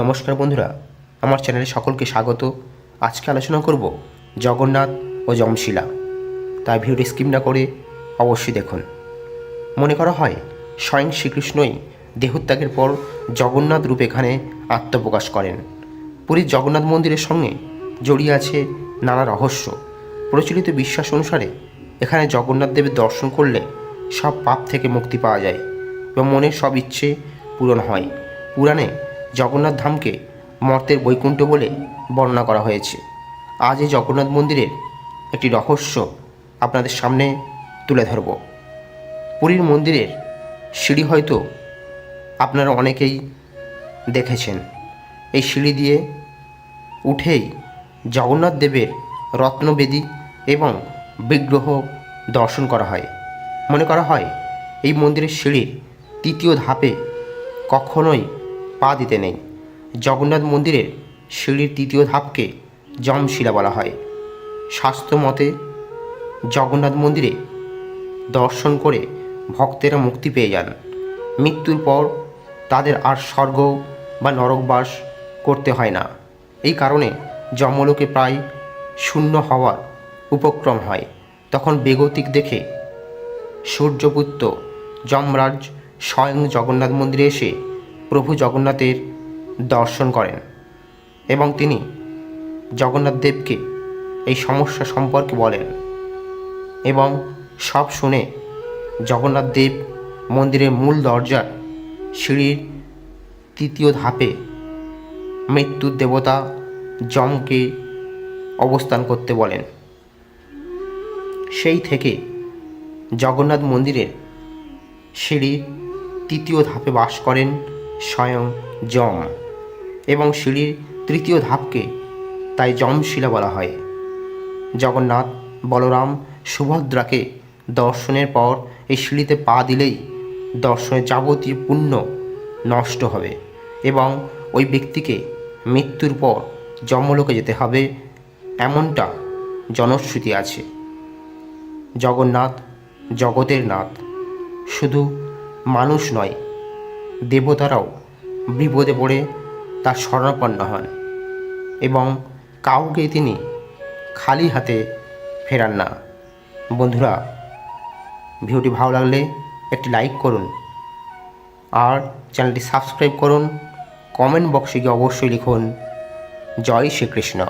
নমস্কার বন্ধুরা, আমার চ্যানেলে সকলকে স্বাগত। আজকে আলোচনা করব জগন্নাথ ও যমশিলা। তাই ভিডিওটি স্কিপ না করে অবশ্যই দেখুন। মনে করা হয়, স্বয়ং শ্রীকৃষ্ণই দেহত্যাগের পর জগন্নাথ রূপে এখানে আত্মপ্রকাশ করেন। পুরীর জগন্নাথ মন্দিরের সঙ্গে জড়িয়ে আছে নানা রহস্য। প্রচলিত বিশ্বাস অনুসারে এখানে জগন্নাথ দেবের দর্শন করলে সব পাপ থেকে মুক্তি পাওয়া যায় এবং মনের সব ইচ্ছে পূরণ হয়। পুরাণে জগন্নাথ ধামকে মর্তের বৈকুণ্ঠ বলে বর্ণনা করা হয়েছে। আজ এই জগন্নাথ মন্দিরের একটি রহস্য আপনাদের সামনে তুলে ধরব। পুরীর মন্দিরের সিঁড়ি হয়তো আপনারা অনেকেই দেখেছেন। এই সিঁড়ি দিয়ে উঠেই জগন্নাথ দেবের রত্নবেদী এবং বিগ্রহ দর্শন করা হয়। মনে করা হয় এই মন্দিরের সিঁড়ির তৃতীয় ধাপে কখনোই পা দিতে নেই। জগন্নাথ মন্দিরের সিঁড়ির তৃতীয় ধাপকে যমশিলা বলা হয়। শাস্ত্র মতে, জগন্নাথ মন্দিরে দর্শন করে ভক্তেরা মুক্তি পেয়ে যান। মৃত্যুর পর তাদের আর স্বর্গ বা নরকবাস করতে হয় না। এই কারণে যমলোকে প্রায় শূন্য হওয়ার উপক্রম হয়। তখন বেগতিক দেখে সূর্যপুত্র যমরাজ স্বয়ং জগন্নাথ মন্দিরে এসে প্রভু জগন্নাথের দর্শন করেন এবং তিনি জগন্নাথ দেবকে এই সমস্যা সম্পর্কে বলেন এবং সব শুনে জগন্নাথ দেব মন্দিরের মূল দরজার সিঁড়ির তৃতীয় ধাপে মৃত্যুর দেবতা যমকে অবস্থান করতে বলেন। সেই থেকে জগন্নাথ মন্দিরের সিঁড়ির তৃতীয় ধাপে বাস করেন স্বয়ং যম এবং সিঁড়ির তৃতীয় ধাপকে তাই যমশিলা বলা হয়। জগন্নাথ, বলরাম, সুভদ্রাকে দর্শনের পর এই সিঁড়িতে পা দিলেই দর্শনের যাবতীয় পুণ্য নষ্ট হবে এবং ওই ব্যক্তিকে মৃত্যুর পর যমলোকে যেতে হবে এমনটা জনশ্রুতি আছে। জগন্নাথ জগতের নাথ, শুধু মানুষ নয় দেবতারাও বিপদে পড়ে তার শরণাপন্ন হন এবং কাউকে তিনি খালি হাতে ফেরান না। বন্ধুরা, ভিডিওটি ভালো লাগলে একটি লাইক করুন আর চ্যানেলটি সাবস্ক্রাইব করুন। কমেন্ট বক্সে গিয়ে অবশ্যই লিখুন, জয় শ্রীকৃষ্ণ।